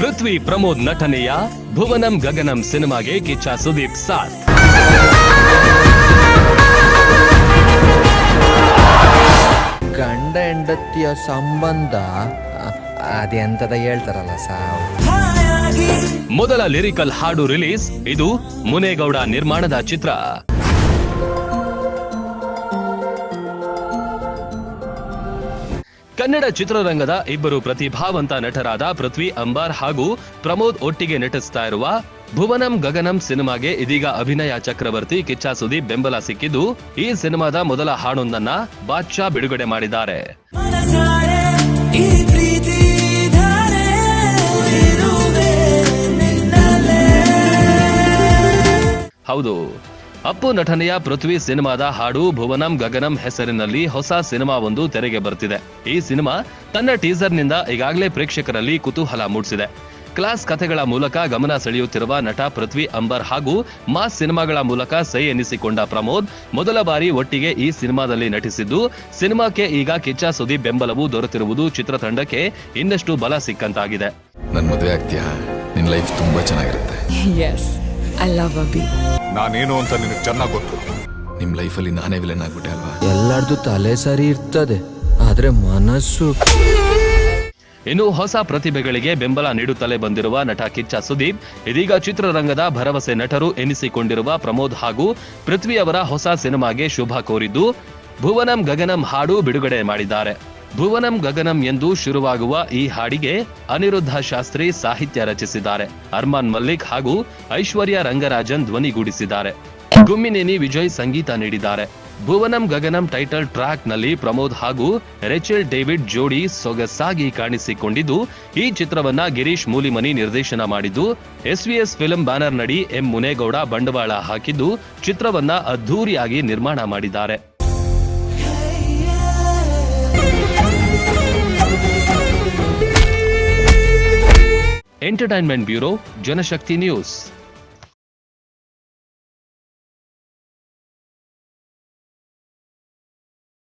ಪೃಥ್ವಿ ಪ್ರಮೋದ್ ನಟನೆಯ ಭುವನಂ ಗಗನಂ ಸಿನಿಮಾಗೆ ಕಿಚ್ಚ ಸುದೀಪ್ ಸಾಥ್. ಗಂಡ ಹೆಂಡತಿಯ ಸಂಬಂಧ ಅದೆಂತದ ಹೇಳ್ತಾರಲ್ಲ ಸಾವು. ಮೊದಲ ಲಿರಿಕಲ್ ಹಾಡು ರಿಲೀಸ್ ಇದು ಮುನೇಗೌಡ ನಿರ್ಮಾಣದ ಚಿತ್ರ. ಕನ್ನಡ ಚಿತ್ರರಂಗದ ಇಬ್ಬರು ಪ್ರತಿಭಾವಂತ ನಟರಾದ ಪೃಥ್ವಿ ಅಂಬಾರ್ ಹಾಗೂ ಪ್ರಮೋದ್ ಒಟ್ಟಿಗೆ ನಟಿಸ್ತಾ ಇರುವ ಭುವನಂ ಗಗನಂ ಸಿನಿಮಾಗೆ ಇದೀಗ ಅಭಿನಯ ಚಕ್ರವರ್ತಿ ಕಿಚ್ಚ ಸುದೀಪ್ ಬೆಂಬಲ ಸಿಕ್ಕಿದ್ದು ಈ ಸಿನಿಮಾದ ಮೊದಲ ಹಾಡೊಂದನ್ನ ಬಾದ್ಶಾ ಬಿಡುಗಡೆ ಮಾಡಿದ್ದಾರೆ. ಹೌದು. ಅಪ್ಪು ನಟನೆಯ ಪೃಥ್ವಿ ಸಿನಿಮಾದ ಹಾಡು ಭುವನಂ ಗಗನಂ ಹೆಸರಿನಲ್ಲಿ ಹೊಸ ಸಿನಿಮಾ ಒಂದು ತೆರೆಗೆ ಬರ್ತಿದೆ. ಈ ಸಿನಿಮಾ ತನ್ನ ಟೀಸರ್ನಿಂದ ಈಗಾಗಲೇ ಪ್ರೇಕ್ಷಕರಲ್ಲಿ ಕುತೂಹಲ ಮೂಡಿಸಿದೆ. ಕ್ಲಾಸ್ ಕಥೆಗಳ ಮೂಲಕ ಗಮನ ಸೆಳೆಯುತ್ತಿರುವ ನಟ ಪೃಥ್ವಿ ಅಂಬರ್ ಹಾಗೂ ಮಾಸ್ ಸಿನಿಮಾಗಳ ಮೂಲಕ ಸೈ ಎನಿಸಿಕೊಂಡ ಪ್ರಮೋದ್ ಮೊದಲ ಬಾರಿ ಒಟ್ಟಿಗೆ ಈ ಸಿನಿಮಾದಲ್ಲಿ ನಟಿಸಿದ್ದು ಸಿನಿಮಾಕ್ಕೆ ಈಗ ಕಿಚ್ಚ ಸುದೀಪ್ ಬೆಂಬಲವೂ ದೊರೆತಿರುವುದು ಚಿತ್ರತಂಡಕ್ಕೆ ಇನ್ನಷ್ಟು ಬಲ ಸಿಕ್ಕಂತಾಗಿದೆ. ನನ್ನ ಮದುವೆ ಆಗ್ತೀಯಾ? ನಿನ್ ಲೈಫ್ ತುಂಬಾ ಚೆನ್ನಾಗಿರುತ್ತೆ. I love Abhi. ನಾನೇನು ಅಂತ ನಿನಗೆ ಚೆನ್ನಾಗಿ ಗೊತ್ತು. ನಿಮ್ ಲೈಫಲ್ಲಿ ನಾನೇ ವಿಲನ್ ಆಗ್ಬಿಟ್ಟೆ ಅಲ್ವಾ? ಎಲ್ಲರದು ತಲೆ ಸರಿ ಇರ್ತದೆ ಆದ್ರೆ ಮನಸ್ಸು. ಇನ್ನು ಹೊಸ ಪ್ರತಿಭೆಗಳಿಗೆ ಬೆಂಬಲ ನೀಡುತ್ತಲೇ ಬಂದಿರುವ ನಟ ಕಿಚ್ಚ ಸುದೀಪ್ ಇದೀಗ ಚಿತ್ರರಂಗದ ಭರವಸೆ ನಟರು ಎನಿಸಿಕೊಂಡಿರುವ ಪ್ರಮೋದ್ ಹಾಗೂ ಪೃಥ್ವಿ ಅವರ ಹೊಸ ಸಿನಿಮಾಗೆ ಶುಭ ಕೋರಿದ್ದು ಭುವನಂ ಗಗನಂ ಹಾಡು ಬಿಡುಗಡೆ ಮಾಡಿದ್ದಾರೆ. ಭುವನಂ ಗಗನಂ ಎಂದು ಶುರುವಾಗುವ ಈ ಹಾಡಿಗೆ ಅನಿರುದ್ಧ ಶಾಸ್ತ್ರಿ ಸಾಹಿತ್ಯ ರಚಿಸಿದ್ದಾರೆ. ಅರ್ಮಾನ್ ಮಲ್ಲಿಕ್ ಹಾಗೂ ಐಶ್ವರ್ಯ ರಂಗರಾಜನ್ ಧ್ವನಿಗೂಡಿಸಿದ್ದಾರೆ ಗುಮ್ಮಿನೇನಿ ವಿಜಯ್ ಸಂಗೀತ ನೀಡಿದ್ದಾರೆ. ಭುವನಂ ಗಗನಂ ಟೈಟಲ್ ಟ್ರ್ಯಾಕ್ನಲ್ಲಿ ಪ್ರಮೋದ್ ಹಾಗೂ ರೆಚೆಲ್ ಡೇವಿಡ್ ಜೋಡಿ ಸೊಗಸಾಗಿ ಕಾಣಿಸಿಕೊಂಡಿದ್ದು, ಈ ಚಿತ್ರವನ್ನ ಗಿರೀಶ್ ಮೂಲಿಮನಿ ನಿರ್ದೇಶನ ಮಾಡಿದ್ದು, ಎಸ್ವಿಎಸ್ ಫಿಲ್ಮ್ ಬ್ಯಾನರ್ ನಡಿ ಎಂ ಮುನೇಗೌಡ ಬಂಡವಾಳ ಹಾಕಿದ್ದು, ಚಿತ್ರವನ್ನ ಅದ್ಧೂರಿಯಾಗಿ ನಿರ್ಮಾಣ ಮಾಡಿದ್ದಾರೆ. Entertainment bureau Janashakti news.